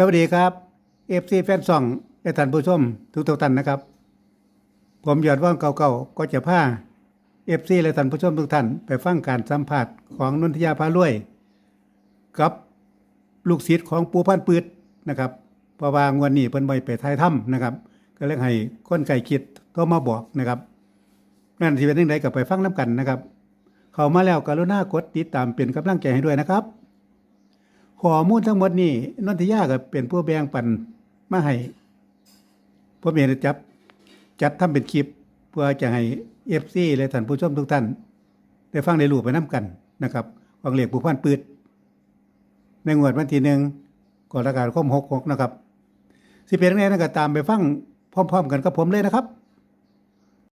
สวัสดีครับเอฟซีแฟนซองและท่านผู้ชมทุกทุกท่านนะครับ ผมยอดว่างเก่าๆก็จะพาเอฟซีและท่านผู้ชมทุกท่าน ไปฟังการสัมผัสของนนทยาพารวยกับลูกศิษย์ของปูพันปืดนะครับเพราะว่างวันนี้เพิ่นไปไปท้ายถ้ำนะครับ ก็เลยให้คนไก่คิดโทรมาบอกนะครับนั่นสิเป็นยังไงก็ไปฟังน้กันนะครับ เข้ามาแล้วกรุณากดติดตามเป็นกำลังใจให้ด้วยนะครับ ข้อมูลทั้งหมดนี่นนทยาก็เป็นผู้แบ่งปันมาให้ผมเองจับจัดทำเป็นคลิป เพื่อจะให้เอฟซีและท่านผู้ชมทุกท่าน ได้ฟังได้รู้ไปน้กันนะครับของเหล็กผู้พันปืดในงวดวันที่หนึ่งก่อนรกฎาคมหกหกนะครับสิเป็นยังไงนะก็ตามไปฟังพร้อม ๆ กันกับผมเลยนะครับ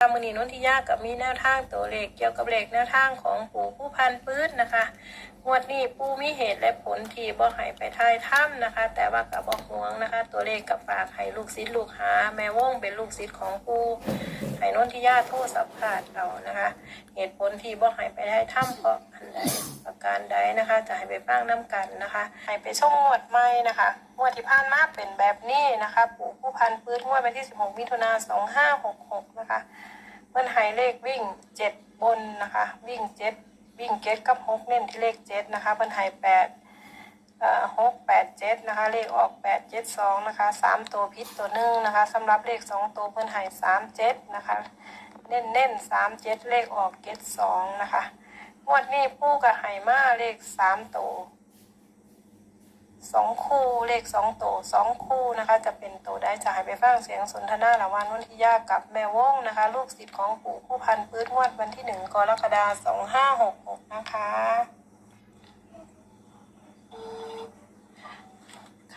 มือนีนนทิยากับมีแนวทางตัวเลขเกี่ยวกับเลขแนวทางของปู่ผู้พันพื้นนะคะงวดนี้ปู่มีเหตุและผลที่บ่หายไปทายถ้ำนะคะ แต่ว่ากับบ่ห่วงนะคะ ตัวเลขกับฝากให้ลูกศิษย์ลูกหา แม่ว่งเป็นลูกศิษย์ของปู่ ให้นนทิยาโทษสัมภาษณ์เรานะคะ เหตุผลที่บ่ใหายไปทายถ้ำเพราะอันใดประการใดนะคะ จะให้ไปฟังน้กันนะคะให้ไปชมงวดใหม่นะคะงวดที่ผ่านมาเป็นแบบนี้นะคะปู่ผู้พันปื้ดงวดวันที่ 16 มิถุนา2566 นะคะเพิ่นให้เลขวิ่งเจ็ดบนนะคะ วิ่งเจ็ดวิ่งเจ็ดกับหกเน้นที่เลขเจ็ดนะคะเพิ่นให้แปดเอ่อ หกแปดเจ็ดนะคะ เลขออกแปดเจ็ดสองนะคะสามตัวพิษตัวหนึ่งนะคะสำหรับเลขสองตัวเพิ่นให้สามเจ็ดนะคะเน้นเน้นสามเจ็ดเลขออกเจ็ดสองนะคะงวดนี้ปู่กับไห่มาเลขสามตัวสองคู่เลขสองตัวสองคู่นะคะ จะเป็นตัวได้จะให้ไปฟังเสียงสนทนาระว่างนนทิยากับแม่ว่งนะคะ ลูกศิษย์ของปู่ผู้พันปื้ดงวดวันที่หนึ่งกรกฎาสองห้าหกหกนะคะ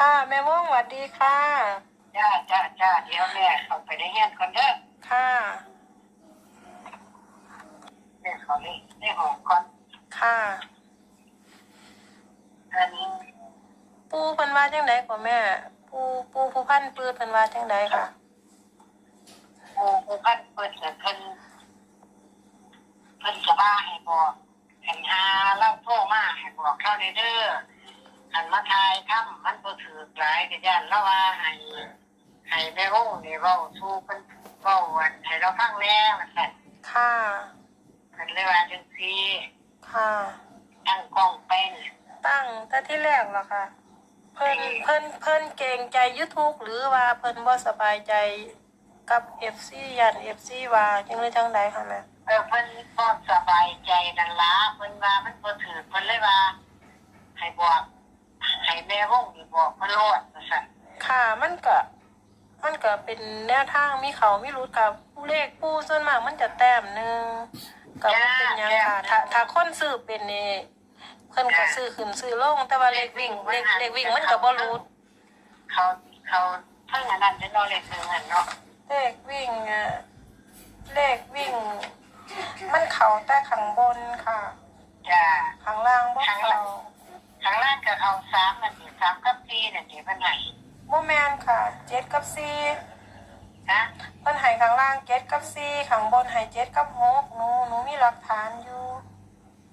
ค่ะ แม่ว่องสวัสดีค่ะ จ้าจ้าจ้าเดี๋ยวแม่เข้าไปในเฮียนคนเด้อค่ะ แม่เขาเลยได้หอมก่อนค่ะ อันนี้ปู่เพันว่าจังไดก่อนแม่ ปู่ปู่ผู้พันปื้ดเพันว่าจังไดค่ะ ปูปูพันเปิดเสร็จเพิ่นเพิ่นจะมาให้บอกเห็นหาเล่าโทรมาให้บอกเข้าในเด้อ หันมาทายถ้ำมันบ่ถือหลายก็ย่านแล้วว่าให้ให้แม่โอ้นี่เว้าสู้เพิ่นเว้าอันให้เราฟังแล้วว่าซั่นค่ะ เพิ่นเลยว่าจังซี่ค่ะ ตั้งกล้องเป็นตั้งแต่ที่แรกเหรอคะเพิ่นเพิ่นเพิ่นเกรงใจ YouTube หรือว่าเพิ่นบ่สบายใจกับ FC ยัน FC ว่าจังเลยจังไดค่ะแม่เออเพิ่นก็สบายใจนั่นล่ะเพิ่นว่ามันบ่ถือเพิ่นเลยว่าให้บอกให้ แม่ห้องนี่บอกเพิ่นโลดว่าซั่นค่ะมันก็มันก็เป็นแนวทางมีเขามีรู้กับผู้เลขผู้ส่วนมากมันจะแต้มหนึงก็บ่เป็นหยังค่ะถ้าถ้าคนซื้อเป็นนี่เพิ่นก็ซื้อขึ้นซื้อลงแต่ว่าเลขวิ่งเลขเลขวิ่งมันก็บ่รู้เขาเขาเพิ่งอันนั้นจะนอนเลยคือหันเนาะเลขวิ่งอะเลขวิ่ง มันเขาแต่ข้างบนค่ะ จ้า ข้างล่างบ่เขา ข้างล่างก็เอาสามนั่นสิสามกับสี่นั่นสิเพิ่นให้บ่แมนค่ะเจ็ดกับสี่นะเพิ่นให้ข้างล่างเจ็ดกับสี่ข้างบนให้เจ็ดกับหกหนูหนูมีหลักฐานอยู่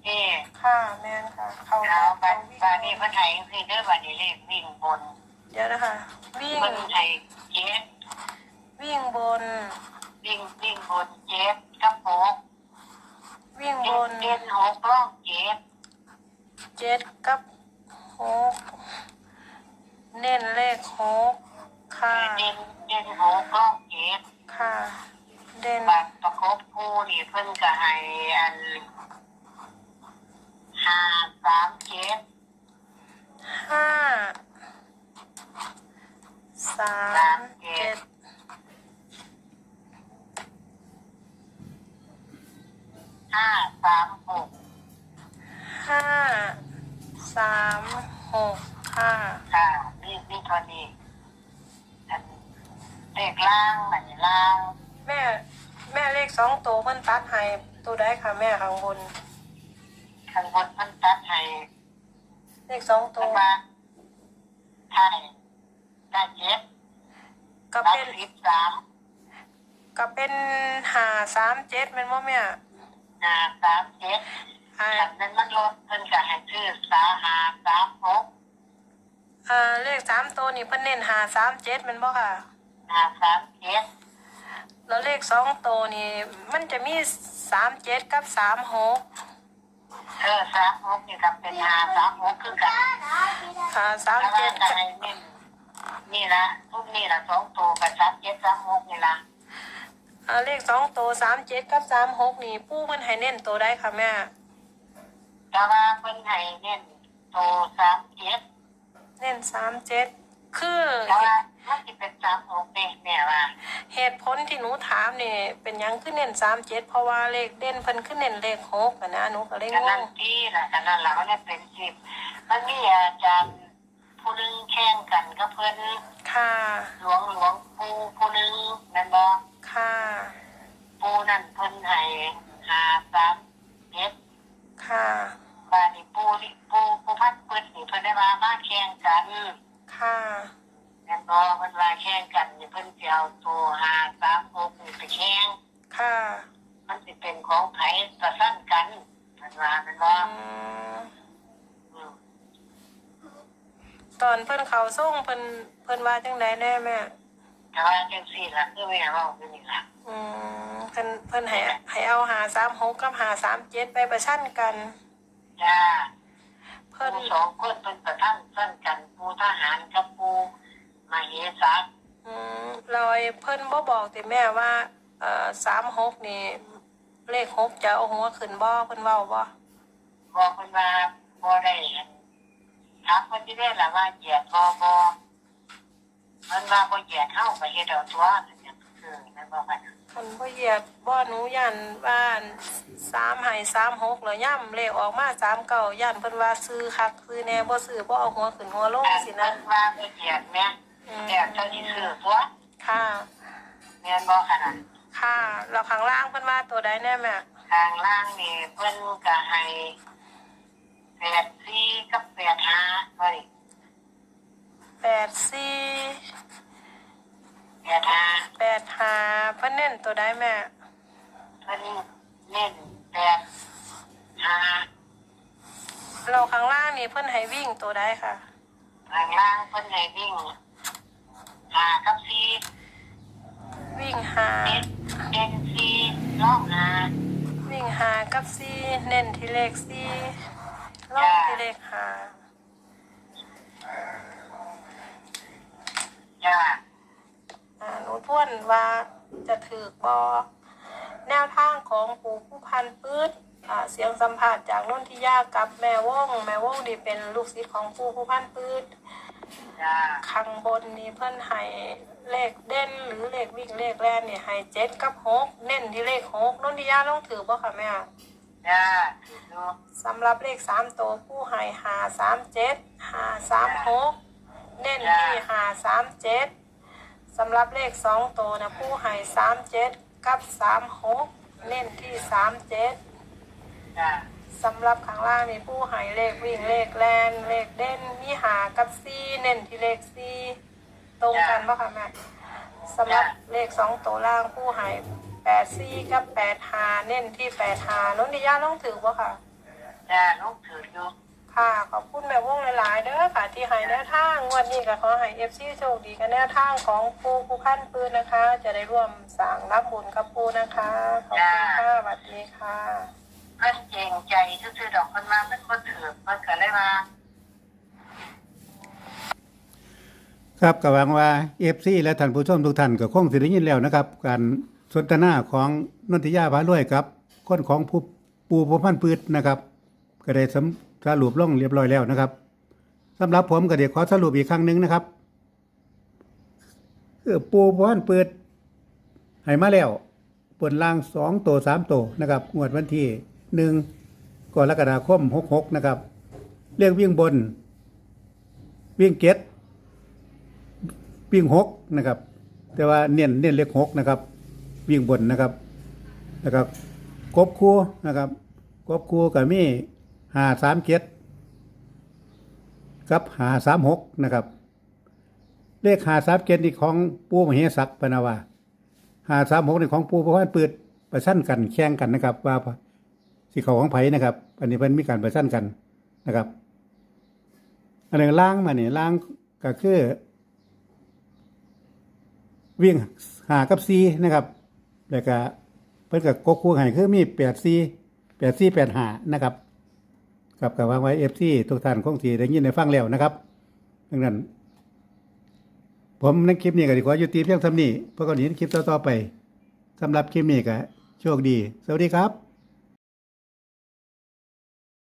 เอ๊ะค่ะแมนค่ะ เขาเอาบัดวิ่งบัดนี้เพิ่นให้จังซี่เด้อบัดนี้เลขวิ่งบนเดี๋ยวนะคะวิ่งเพิ่นให้เจ็ดวิ่งบน วิ่งวิ่งบนเจ็ดกับหกวิ่งบเจ็ดนเจ็ดหกร่องเจ็ดเจ็ดกับ หกเน้นเลขหกค่ะเจ็ดเจ็ดหกร่องเจ็ดค่ะ เด่นบัตรประคบผู้นี่เพิ่นก็ให้อันห้าสามเจ็ดห้าสาม ลขล่างไหนล่างแม่ แม่เลขสองตัวเพิ่นตัดให้ตัวได้ค่ะแม่ข้างบน ข้างบนเพิ่นตัดให้เลขสองตัเพิ่วนว่าไทยได้เจ็ดก็รับเป็นสิบสามก็เป็นหาสามเจ็ดแมันว่าแม่ห้าสามเจ็ดอ่าอันนั้นมันลดเพิ่นก็ให้ซื้อสาหาสามหกอ่าเลขสามตัวนี่เพิ่นเน้นหาสามเจ็ดแมันบ่ค่ะ หาสามเจ็ดแล้วเลขสองตัวนี่มันจะมีสามเจ็ดกับสามหกเออสามหกนี่ครับเป็นหาสามหกคือกันหาสามแต่ว่าเจ็ดจะให้เน้นนี่ละทุกนี่ละสองตัวกับสามเจ็ดสามหกนี่ละอ่าเลขสองตัวสามเจ็ดกับสามหกนี่ปู้มันให้เน้นตัวได้ค่ะแม่แต่ว่าเพิ่นให้เน้นตัวสามเจ็ดเน้นสามเจ็ด คือแต่ว่ามันจะเป็นสามหกเนี่ยแม่ว่าเหตุผลที่หนูถามนี่เป็นหยังขึ้นเน้นสามเจ็ดเพราะว่าเลขเด่นเพิ่นขึ้นเน้นเลขหกอะนะหนูก็เลยกันงนั่งนที่ละกันนั่นละก็ได้เป็นสิบมันมีอาจารย์ผู้หนึงแข่งกันก็เพิ่นค่ะ หลวงหลวงปูผู้หนึงนั่นบ่ค่ะ ปูนั่นเพิ่นให้หาสามเจ็ด ค่ะ บาดนี่ปูนี่ปูปูพัดเปิดนี่เพิ่นได้ว่ามาแข่งกัน ค่ะแม่นบ่เพิ่นว่าแข่งกันนี่เพิ่นสิเอาตัวหาสามหกนี่ไปแข่งค่ะมันสิเป็นของไผประสั้นกันเพิ่นว่าแม่นบ่อืมอืมตอนเพิ่นเขาส่งเพิ่นเพิ่นว่าจังไดแน่แม่แต่ว่าจังซี่ล่ะคือแม่เว้าอยู่นี่ล่ะอืมเพิ่นเพิ่นให้ให้เอาหาสามหกกับหาสามเจ็ดไปประชันกัน จ้า เพิ่นผู้สองคนเพิ่นประทันสั้นกันปูทหารกับปูมาเหสักอืมลอยเพิ่นบ่บอกติแม่ว่าเอ่อสามหกนี่เลขหกจะเอาหัวขึ้นบ่เพิ่นเว้าบ่บอกเพิ่นว่าบ่ได้ถามเพิ่นที่ได้ล่ะว่าเหยียดบ่บ่เพิ่นว่าบ่เหยียดเฮาก็เฮ็ดเอาตัวนั่นเนี่ยคือนั่นบ่ว่า คันบ่เหยียดบ่หนูย่านบ้านสามให้สามหกแล้วย่ำเลขออกมาสามเก้าย่านเพิ่นว่าซื้อคักซื้อแน่บ่ซื้อบ่เอาหัวขึ้นหัวลงอันสิเพิ่นะนว่าบ่เหยียดแม่อืมแต่เจ้านี่คือตัวค่ะแม่นบ่ขนาดค่ะแล้วข้างล่างเพิ่นว่าตัวใดแน่แม่ทางล่างนี่เพิ่นก็ให้84กับ85เฮ้ยแปดสี่ 85แปดห้าเพิ่นเน้นตัวใดแม่ เพิ่นเน้น85เราข้างล่างนี่เพิ่นให้วิ่งตัวใดค่ะทางล่างเพิ่นให้วิ่งหากับซีวิ่งหาเด็ดเด่นซีน้องหาวิ่งหากับสี่เน้นที่เลขสี่ลงที่เลขหาจ้าอ่าหนู ทวนว่าจะถือบอแนวทางของปู่ผู้พันปื๊ดอ่าเสียงสัมผัสจากนุ่นทิยากับแม่ว่องแม่ว่องนี่เป็นลูกศิษย์ของปู่ผู้พันปื๊ดจ้าข้างบนนี่เพิ่นให้เลขเด่นหรือเลขวิ่งเลขแรนนี่ให้เจ็ดกับหกเน้นที่เลขหกนุ่นทิยาลองถือบ่ค่ะแม่จ้าถือดูสำหรับเลขสามตัวผู้ให้หาสามเจ็ดหาสามหกเน้นที่หาสามเจ็ด สำหรับเลขสองตัวนะผู้ให้สามเจ็ดกับสามหกเน้นที่สามเจ็ดจ้าสำหรับข้างล่างนี่ผู้ให้เลขวิ่งเลขแลนเลขเด่นมีหากับซีเน้นที่เลขซีตรงกันปะคะแม่สำหรับเลขสองตัวล่างผู้ให้แปดซีกับแปดหาเน้นที่แปดหาน้องดิยาต้องถือปะค่ะจ้าลูกถือดู ค่ะ ขอบคุณแม่วงหลายๆเด้อค่ะ ที่ให้แนวทางงวันนี้ก็ขอให้เอฟซีโชคดีกับแนวทางของปูผู้ขั้นปืนนะคะ จะได้ร่วมสั่งรับบุญกับปูนะคะ ขอบคุณค่ะสวัสดีค่ะเพิ่นเก่งใจซื่อๆดอกเพิ่นมาเพิ่นบ่ถือเพิ่นก็เลยว่าครับก็หวังว่า FC และท่านผู้ชมทุกท่านก็คงสิได้ยินแล้วนะครับ การสนทนาของนนทิยาพารวยครับคนของผู้ปูผู้พันธุ์พืชนะครับ ก็ได้สำ สรุปลงเรียบร้อยแล้วนะครับสำหรับผมก็เดี๋ยวขอสรุปอีกครั้งหนึ่งนะครับคือปูพันธุ์พืชให้มาแล้วเปิดล่างสองตัวสามตัวนะครับงวดวันที่หนึ่งกรกฎาคมหกหกนะครับเรียกวิ่งบน วิ่งเกตวิ่งหกนะครับ แต่ว่าเน้นเน้นเลขหกนะครับ วิ่งบนนะครับแล้วก็กบคู่นะครับกบคู่กับมี หาสามเจ็ดกับหาสามหกนะครับ เลขหาสามเจ็ดนี่ของปูมเหศักดิ์ปนาวาหาสามหกนี่ของปูพระพันเปืดประชันกันแข่งกันนะครับ ว่าสิเขาของไผ่นะครับ อันนี้เพิ่นมีการประชันกันนะครับอันนี้ล่างมาเนี่ยล่างก็คือวิ่งหากับซีนะครับแล้วก็เพิ่นก็กกคู่ให้คือมีแปดซีแปดซีแปดหานะครับ กับกับวางไว้เอฟซีทุกท่านคงสีได้ยินได้ฟังแล้วนะครับดังนั้น ผมในคลิปนี้ก็ดีขอยุติเพียงเท่านี้เพราะก่อนนี้คลิปต่อๆไปสำหรับคลิปนี้ก็โชคดี สวัสดีครับ